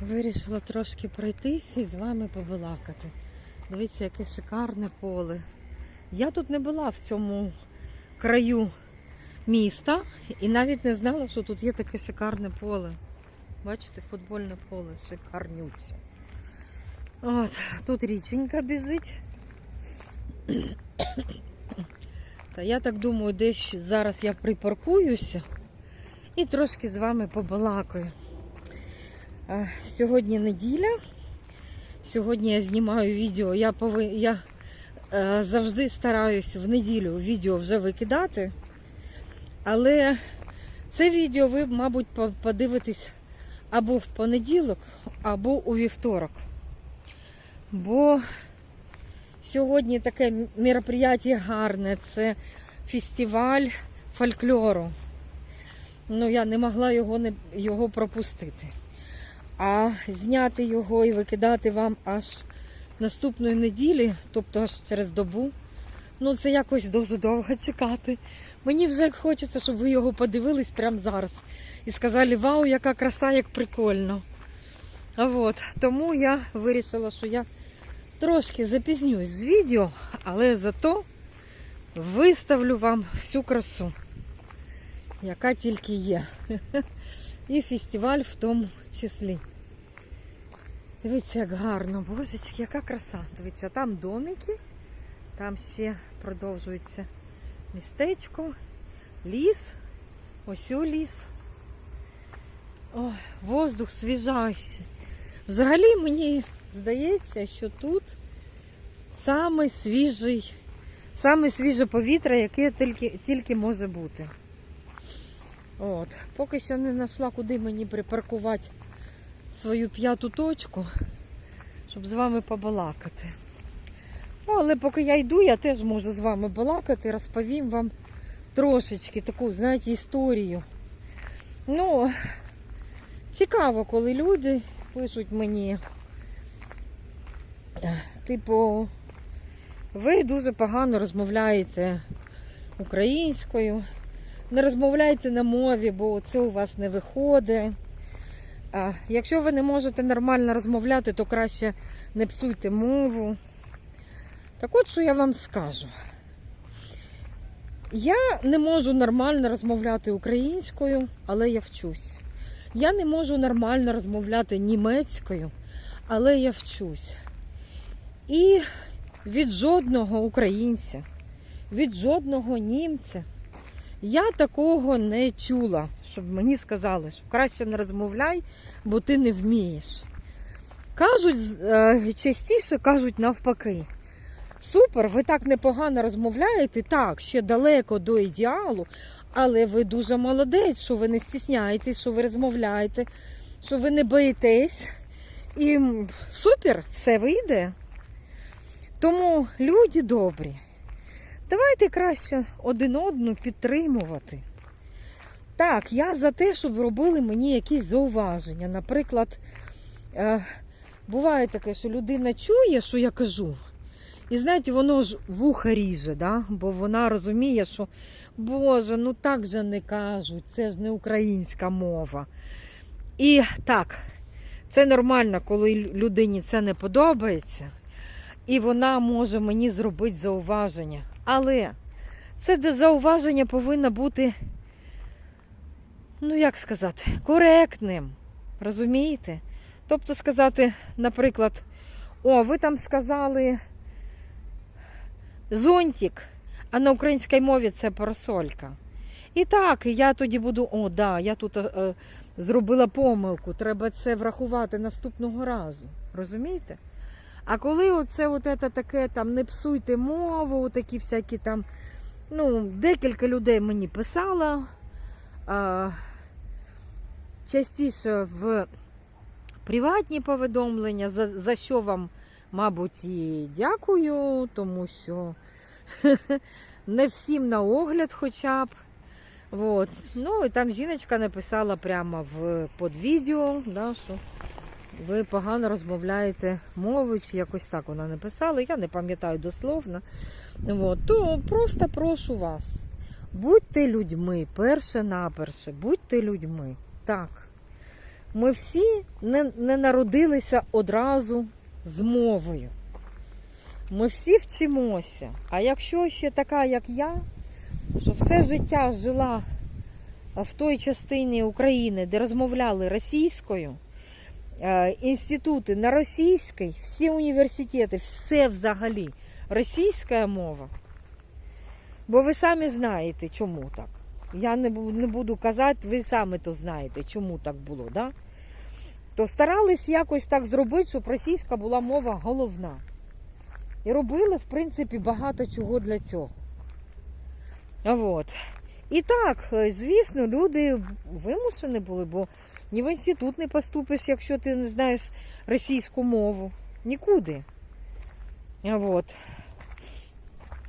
Вирішила трошки пройтись і з вами побалакати. Дивіться, яке шикарне поле. Я тут не була в цьому краю міста і навіть не знала, що тут є таке шикарне поле. Бачите, футбольне поле шикарнюче. От, тут річенька біжить. Та я так думаю, десь зараз я припаркуюся і трошки з вами побалакаю. Сьогодні неділя. Сьогодні я знімаю відео. Я, пови... я е, завжди стараюсь в неділю відео вже викидати. Але це відео ви, мабуть, подивитесь або в понеділок, або у вівторок. Бо сьогодні таке мероприятие гарне. Це фестиваль фольклору. Ну, я не могла його, не, його пропустити. А зняти його і викидати вам аж наступної неділі, тобто аж через добу. Ну, це якось дуже довго чекати. Мені вже хочеться, щоб ви його подивились прямо зараз. І сказали, вау, яка краса, як прикольно. А от, тому я вирішила, що я трошки запізнюсь з відео, але зато виставлю вам всю красу, яка тільки є. І фестиваль в тому числі. Дивіться, як гарно, божечки, яка краса. Дивіться, там домики, там ще продовжується містечко, ліс, ось у ліс. Ой, воздух свіжайший. Взагалі мені здається, що тут саме свіжий, саме свіже повітря, яке тільки, тільки може бути. От. Поки що не знайшла, куди мені припаркувати свою п'яту точку, щоб з вами побалакати. Ну, але поки я йду, я теж можу з вами балакати, розповім вам трошечки таку, знаєте, історію. Ну, цікаво, коли люди пишуть мені, типу, ви дуже погано розмовляєте українською. Не розмовляйте на мові, бо це у вас не виходить. А якщо ви не можете нормально розмовляти, то краще не псуйте мову. Так от що я вам скажу. Я не можу нормально розмовляти українською, але я вчусь. Я не можу нормально розмовляти німецькою, але я вчусь. І від жодного українця, від жодного німця я такого не чула, щоб мені сказали, що краще не розмовляй, бо ти не вмієш. Кажуть, е, частіше кажуть навпаки. Супер, ви так непогано розмовляєте, так, ще далеко до ідеалу, але ви дуже молодець, що ви не стісняєтесь, що ви розмовляєте, що ви не боїтесь. І супер, все вийде. Тому люди добрі. Давайте краще один одну підтримувати. Так, я за те, щоб робили мені якісь зауваження. Наприклад, е, буває таке, що людина чує, що я кажу. І знаєте, воно ж вуха ріже, да? бо вона розуміє, що Боже, ну так же не кажуть, це ж не українська мова. І так, це нормально, коли людині це не подобається, і вона може мені зробити зауваження. Але це де зауваження повинно бути, ну як сказати, коректним. Розумієте? Тобто сказати, наприклад, о, ви там сказали зонтик, а на українській мові це парасолька. І так, я тоді буду, о, да, я тут е, е, зробила помилку, треба це врахувати наступного разу. Розумієте? А коли оце от це таке там не псуйте мову, такі всякі там, ну, декілька людей мені писало. А, частіше в приватні повідомлення, за, за що вам, мабуть, і дякую, тому що не всім на огляд хоча б. Вот. Ну і там жіночка написала прямо в під відео, да, що ви погано розмовляєте мовою, чи якось так вона написала, я не пам'ятаю дословно. От. То просто прошу вас, будьте людьми, перше наперше, будьте людьми. Так. Ми всі не, не народилися одразу з мовою. Ми всі вчимося. А якщо ще така, як я, що все життя жила в той частині України, де розмовляли російською, інститути на російській, всі університети, все взагалі російська мова. Бо ви самі знаєте, чому так. Я не, буду казати, ви самі то знаєте, чому так було, да? То старались якось так зробити, щоб російська була мова головна. І робили, в принципі, багато чого для цього. От. І так, е, звісно, люди вимушені були, бо ні в інститут не поступиш, якщо ти не знаєш російську мову. Нікуди. От.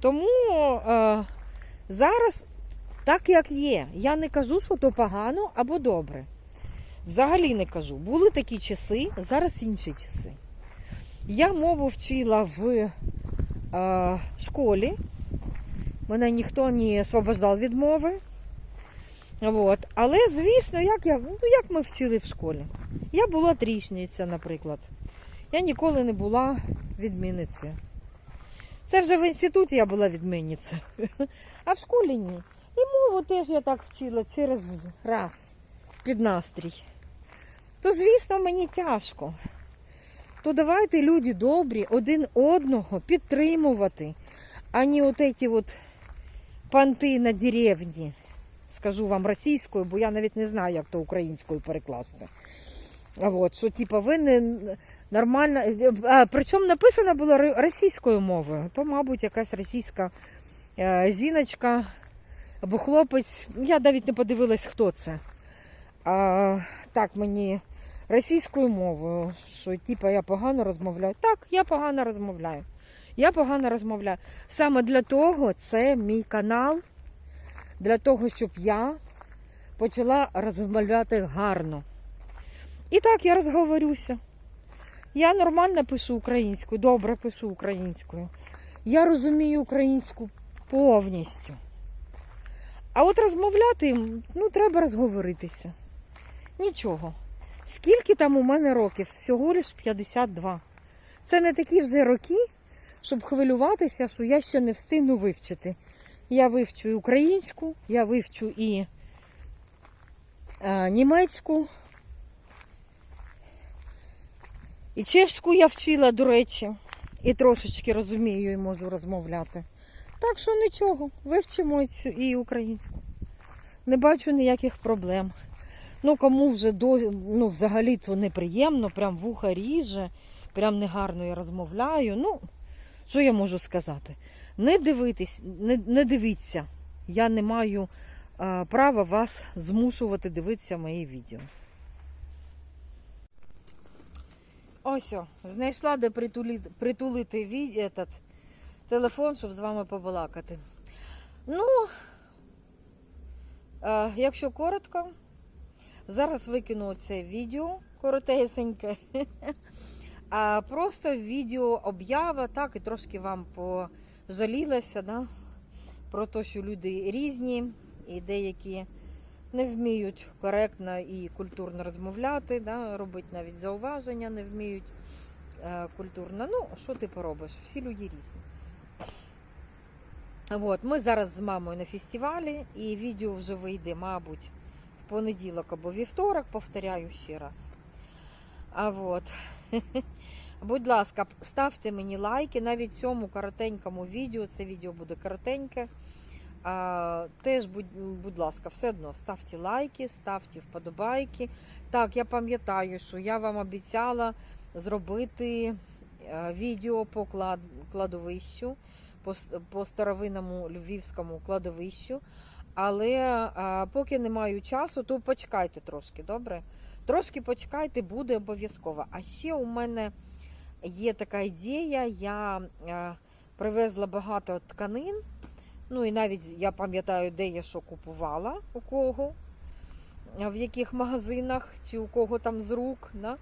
Тому е, зараз так, як є. Я не кажу, що то погано або добре. Взагалі не кажу. Були такі часи, зараз інші часи. Я мову вчила в е, школі. Мене ніхто не освобождав від мови. От. Але, звісно, як, я, ну, як ми вчили в школі. Я була трічниця, наприклад. Я ніколи не була відмінницею. Це вже в інституті я була відмінницею. А в школі ні. І мову теж я так вчила через раз під настрій. То, звісно, мені тяжко. То давайте, люди добрі, один одного підтримувати, а не от ці от панти на деревні. Скажу вам російською, бо я навіть не знаю, як то українською перекласти. От, що типа ви не нормально. Причому написано було російською мовою. То, мабуть, якась російська е, жіночка або хлопець. Я навіть не подивилась, хто це. А, так мені російською мовою, що типа я погано розмовляю. Так, я погано розмовляю. Я погано розмовляю. Саме для того це мій канал, для того, щоб я почала розмовляти гарно. І так я розговорюся. Я нормально пишу українською, добре пишу українською. Я розумію українську повністю. А от розмовляти, ну, треба розговоритися. Нічого. Скільки там у мене років? Всього лиш 52. Це не такі вже роки, щоб хвилюватися, що я ще не встигну вивчити. Я вивчу і українську, я вивчу і е, німецьку. І чешську я вчила, до речі, і трошечки розумію і можу розмовляти. Так що нічого, вивчимо цю- і українську. Не бачу ніяких проблем. Ну, кому вже до, ну, взагалі то неприємно, прям вуха ріже, прям негарно я розмовляю. Ну, що я можу сказати? Не дивитись, не, не дивіться. Я не маю а, права вас змушувати дивитися мої відео. Ось, о, знайшла де притулити, притулити ві, этот, телефон, щоб з вами побалакати. Ну, е, якщо коротко, зараз викину це відео коротесеньке. А просто відео об'ява, так, і трошки вам пожалілася, да, про те, що люди різні і деякі не вміють коректно і культурно розмовляти, да, робити навіть зауваження, не вміють е, культурно. Ну, що ти поробиш? Всі люди різні. От, ми зараз з мамою на фестивалі, і відео вже вийде, мабуть, в понеділок або вівторок, повторяю ще раз. А от. Будь ласка, ставте мені лайки навіть цьому коротенькому відео. Це відео буде коротеньке. А, теж, будь, будь ласка, все одно ставте лайки, ставте вподобайки. Так, я пам'ятаю, що я вам обіцяла зробити е, відео по клад, кладовищу, по, по старовинному львівському кладовищу. Але е, поки не маю часу, то почекайте трошки, добре? Трошки почекайте, буде обов'язково. А ще у мене є така ідея, я е, привезла багато тканин. Ну і навіть я пам'ятаю, де я що купувала, у кого, е, в яких магазинах, чи у кого там з рук. Да?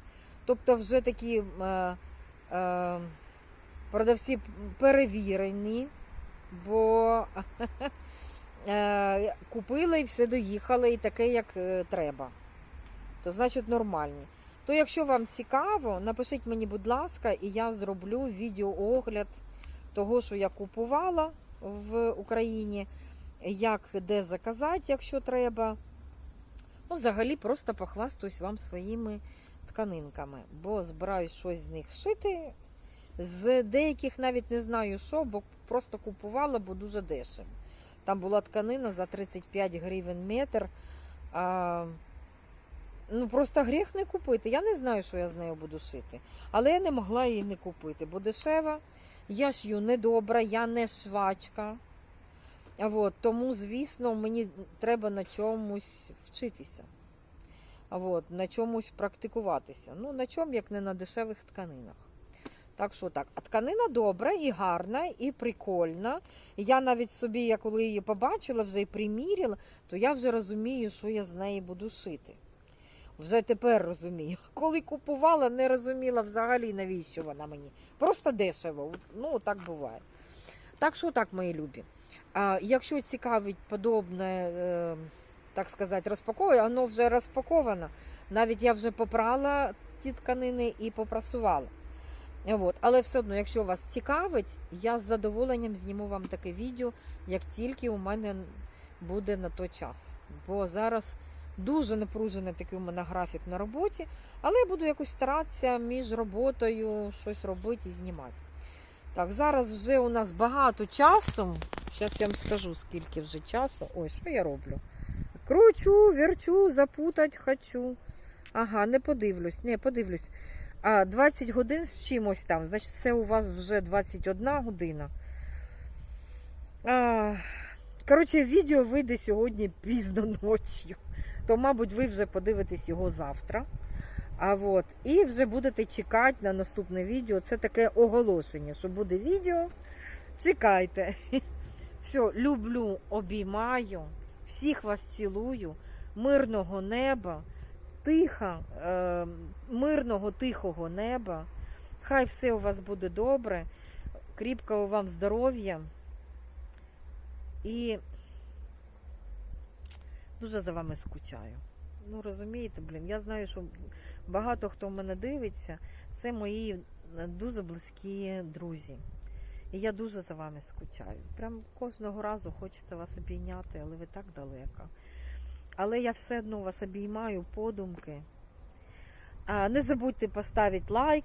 Тобто вже такі е, е, продавці перевірені, бо е, купили і все доїхали, і таке, як е, треба. то значить нормальні. То якщо вам цікаво, напишіть мені, будь ласка, і я зроблю відеоогляд того, що я купувала в Україні, як де заказати, якщо треба. Ну, взагалі, просто похвастаюсь вам своїми тканинками, бо збираюсь щось з них шити. З деяких навіть не знаю що, бо просто купувала, бо дуже дешево. Там була тканина за 35 гривень метр. А, ну просто гріх не купити. Я не знаю, що я з нею буду шити. Але я не могла її не купити, бо дешева. Я шью недобра, я не швачка. От, тому, звісно, мені треба на чомусь вчитися. От, на чомусь практикуватися. Ну, на чому, як не на дешевих тканинах. Так що так, а тканина добра і гарна, і прикольна. Я навіть собі, я коли її побачила, вже і приміряла, то я вже розумію, що я з неї буду шити. Вже тепер розумію. Коли купувала, не розуміла взагалі, навіщо вона мені. Просто дешево. Ну, так буває. Так що так, мої любі. А, якщо цікавить подобне, е, так сказати, розпаковує, воно вже розпаковано. Навіть я вже попрала ті тканини і попрасувала. От. Але все одно, якщо вас цікавить, я з задоволенням зніму вам таке відео, як тільки у мене буде на той час. Бо зараз дуже напружений такий у мене графік на роботі, але я буду якось старатися між роботою щось робити і знімати. Так, зараз вже у нас багато часу. Зараз я вам скажу, скільки вже часу. Ой, що я роблю? Кручу, верчу, запутать хочу. Ага, не подивлюсь, не подивлюсь. А 20 годин з чимось там. Значить, це у вас вже 21 година. А, коротше, відео вийде сьогодні пізно ночі. То, мабуть, ви вже подивитесь його завтра. А от, і вже будете чекати на наступне відео. Це таке оголошення, що буде відео. Чекайте. Все, люблю, обіймаю. Всіх вас цілую. Мирного неба тиха, е, мирного, тихого неба. Хай все у вас буде добре, кріпкого вам здоров'я. І дуже за вами скучаю. Ну, розумієте, блін, я знаю, що багато хто в мене дивиться, це мої е, дуже близькі друзі. І я дуже за вами скучаю. Прям кожного разу хочеться вас обійняти, але ви так далеко. Але я все одно вас обіймаю подумки. Не забудьте поставити лайк.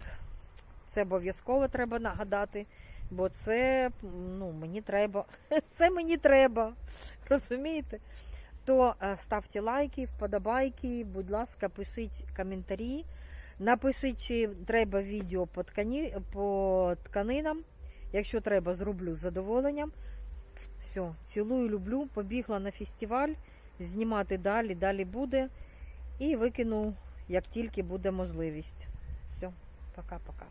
Це обов'язково треба нагадати, бо це ну, мені треба. Це мені треба. Розумієте? То е, ставте лайки, вподобайки, будь ласка, пишіть коментарі. Напишіть, чи треба відео по, ткані, по тканинам. Якщо треба, зроблю з задоволенням. Все, цілую, люблю. Побігла на фестиваль знімати далі, далі буде. І викину, як тільки буде можливість. Все, пока-пока.